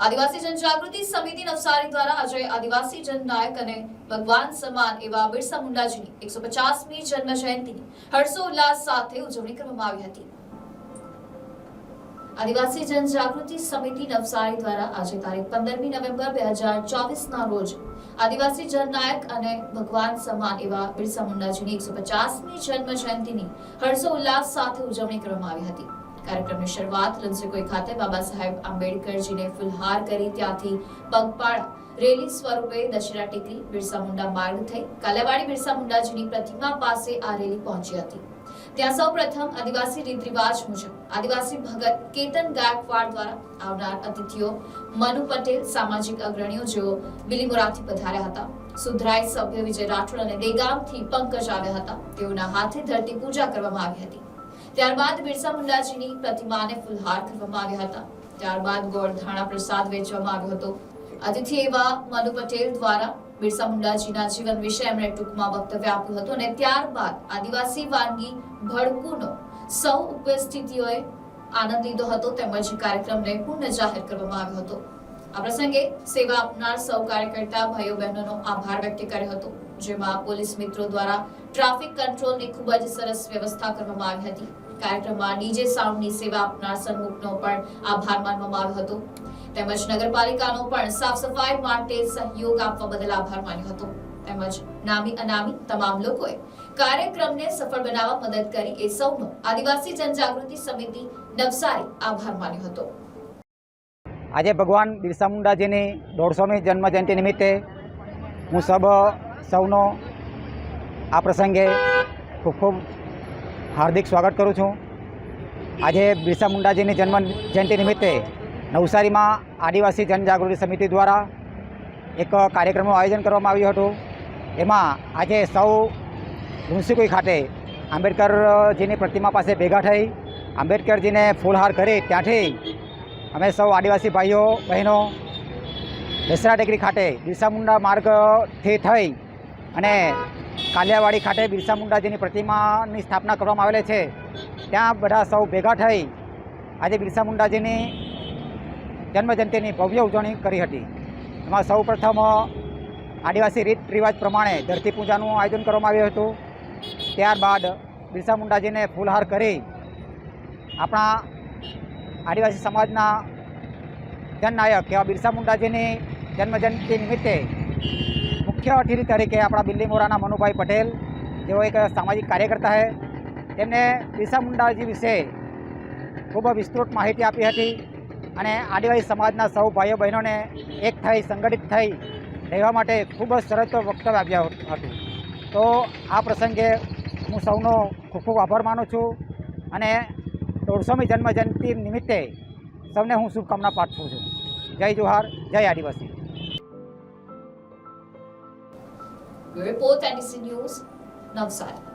આદિવાસી જનજાગૃતિ સમિતિ નવસારી દ્વારા આજે આદિવાસી જનનાયક અને ભગવાન સમાન એવા બિરસા મુંડાજીની એકસો પચાસમી જન્મ જયંતિની હર્ષોલ્લાસ સાથે ઉજવણી કરવામાં આવી હતી. આદિવાસી જનજાગૃતિ સમિતિ નવસારી દ્વારા આજે તારીખ પંદરમી નવેમ્બર બે હજાર ચોવીસના રોજ આદિવાસી જનનાયક અને ભગવાન સમાન એવા બિરસા મુંડાજીની એકસો પચાસમી જન્મ જયંતિની હર્ષોલ્લાસ સાથે ઉજવણી કરવામાં આવી હતી. કાર્યક્રમની શરૂઆત લંસકોઈ ખાતે બાબા સાહેબ આંબેડકરજીને ફુલહાર કરી. ત્યાંથી પગપાળા રેલી સ્વરૂપે દશેરા ટેકરી બિરસા મુંડા માર્ગ થઈ કાલાવાડી બિરસા મુંડાજીની પ્રતિમા પાસે આ રેલી પહોંચી હતી. ત્યાં સૌ પ્રથમ આદિવાસી રીત રિવાજ મુજબ આદિવાસી ભગત કેતન ગાયકવાડ દ્વારા આવનાર અતિથિઓ મનુ પટેલ, સામાજિક અગ્રણીઓ જેઓ બિલીમોરાથી પધાર્યા હતા. સુધરાઈ સભ્ય વિજય રાઠોડ અને દેગામથી પંકજ આવ્યા હતા. તેઓના હાથે ધરતી પૂજા કરવામાં આવી હતી. ત્યારબાદ બિરસા મુંડાજીની પ્રતિમાને ફુલહાર કરવામાં આવ્યા હતા. ત્યારબાદ ગોળધાણા પ્રસાદ વેચવામાં આવ્યો હતો. અતિથિ એવા મનુ પટેલ દ્વારા બિરસા મુંડાજીના જીવન વિશે એમણે ટૂંકમાં વક્તવ્ય આપ્યું હતું અને ત્યારબાદ આદિવાસી વાનગી ભડકુનો સૌ ઉપસ્થિતિઓએ આનંદ લીધો હતો તેમજ કાર્યક્રમને પૂર્ણ જાહેર કરવામાં આવ્યો હતો. આ પ્રસંગે સેવા આપનાર સૌ કાર્યકર્તા, ભાઈઓ, બહેનોનો આભાર વ્યક્ત કર્યો હતો, જેમાં પોલીસ મિત્રો દ્વારા ટ્રાફિક કંટ્રોલની ખૂબ જ સરસ વ્યવસ્થા કરવામાં આવી હતી. કાર્યક્રમમાં ડીજે સાઉન્ડની સેવા આપનાર સન્મુખનો પણ આભાર માનવામાં આવ્યો હતો. તેમજ નગરપાલિકાનો પણ સાફ સફાઈ માટે સહયોગ આપવા બદલ આભાર માન્યો હતો. તેમજ નામી અનામી તમામ લોકોએ કાર્યક્રમને સફળ બનાવવા મદદ કરી એ સૌનો આદિવાસી જનજાગૃતિ સમિતિ નવસારી આભાર માન્યો હતો. આજે ભગવાન બિરસા મુંડાજીની દોઢસોમી જન્મજયંતિ નિમિત્તે હું સબ સૌનો આ પ્રસંગે ખૂબ ખૂબ હાર્દિક સ્વાગત કરું છું. આજે બિરસા મુંડાજીની જન્મ જયંતિ નિમિત્તે નવસારીમાં આદિવાસી જનજાગૃતિ સમિતિ દ્વારા એક કાર્યક્રમનું આયોજન કરવામાં આવ્યું હતું. એમાં આજે સૌ લુન્સીકુઈ ખાતે આંબેડકરજીની પ્રતિમા પાસે ભેગા થઈ, આંબેડકરજીને ફૂલહાર કરી ત્યાંથી અમે સૌ આદિવાસી ભાઈઓ, બહેનો દસરા ટેકરી ખાતે બિરસા મુંડા માર્ગથી થઈ અને કાલિયાવાડી ખાતે બિરસા મુંડાજીની પ્રતિમાની સ્થાપના કરવામાં આવેલી છે. ત્યાં બધા સૌ ભેગા થઈ આજે બિરસા મુંડાજીની જન્મજયંતિની ભવ્ય ઉજવણી કરી હતી. એમાં સૌ પ્રથમ આદિવાસી રીત રિવાજ પ્રમાણે ધરતી પૂજાનું આયોજન કરવામાં આવ્યું હતું. ત્યારબાદ બિરસા મુંડાજીને ફૂલહાર કરી આપણા આદિવાસી સમાજના જનનાયક એવા બિરસા મુંડાજીની જન્મજયંતિ નિમિત્તે મુખ્ય અતિથિ તરીકે આપણા બિલ્લીમોરાના મનુભાઈ પટેલ, જેઓ એક સામાજિક કાર્યકર્તા છે. તેમને બિરસા મુંડાજી વિશે ખૂબ વિસ્તૃત માહિતી આપી હતી અને આદિવાસી સમાજના સૌ ભાઈઓ બહેનોને એક થઈ, સંગઠિત થઈ રહેવા માટે ખૂબ જ સરસ વક્તવ્ય આપ્યા હતું. તો આ પ્રસંગે હું સૌનો ખૂબ ખૂબ આભાર માનું છું અને દોઢસોમી જન્મજયંતિ નિમિત્તે સૌને હું શુભકામના પાઠવું છું. જય જોહાર, જય આદિવાસી. report and its news, Navsat.